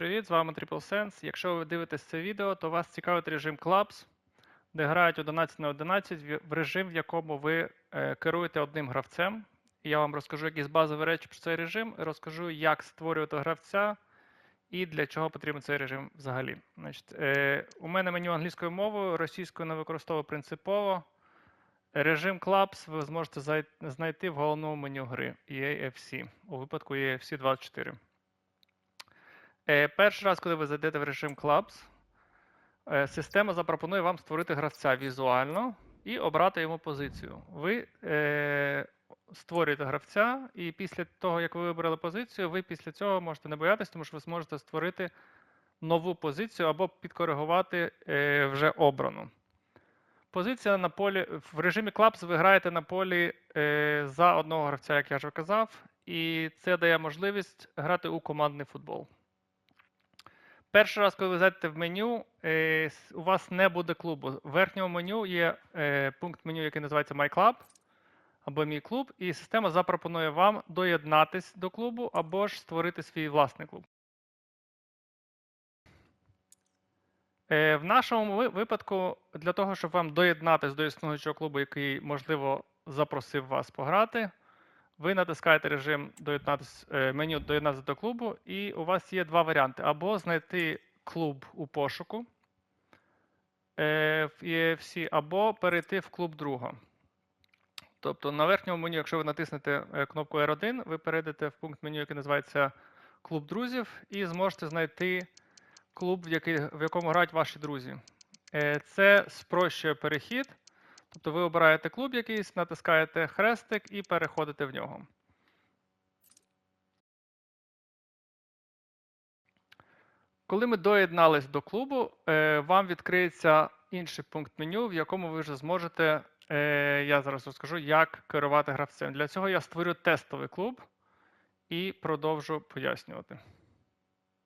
привіт! З вами TripleSense. Якщо ви дивитесь це відео, то вас цікавить режим Clubs, де грають 11 на 11 в- режим, в якому ви е, керуєте одним гравцем. Я вам розкажу якісь базові речі про цей режим, розкажу, як створювати гравця і для чого потрібен цей режим взагалі. Значить, е, у мене меню англійською мовою, російською не використовую принципово. Режим Clubs ви зможете знайти в головному меню гри EAFC, у випадку EAFC 24. Е, Перший раз, коли ви зайдете в режим Clubs, е, система запропонує вам створити гравця візуально і обрати йому позицію. Ви е, створюєте гравця, і після того, як ви вибрали позицію, ви після цього можете не боятися, тому що ви зможете створити нову позицію або підкоригувати вже обрану. Позиція на полі в режимі Clubs ви граєте на полі за одного гравця, як я вже казав, і це дає можливість грати у командний футбол. Перший раз, коли ви зайдете в меню, е, у вас не буде клубу. В верхньому меню є е, пункт меню, який називається My Club або Мій клуб, і система запропонує вам доєднатись до клубу або ж створити свій власний клуб. Е, В нашому випадку, для того, щоб вам доєднатись до існуючого клубу, який, можливо, запросив вас пограти, ви натискаєте режим доєднатись, е, меню доєднатися до клубу, і у вас є два варіанти: або знайти клуб у пошуку е, в EFC, або перейти в клуб друга. Тобто на верхньому меню, якщо ви натиснете е, кнопку R1, ви перейдете в пункт меню, який називається Клуб друзів, і зможете знайти клуб, в, якому грають ваші друзі. Це спрощує перехід. Тобто ви обираєте клуб якийсь, натискаєте хрестик і переходите в нього. Коли ми доєднались до клубу, е, вам відкриється інший пункт меню, в якому ви вже зможете, е, я зараз розкажу, як керувати гравцем. Для цього я створю тестовий клуб і продовжу пояснювати.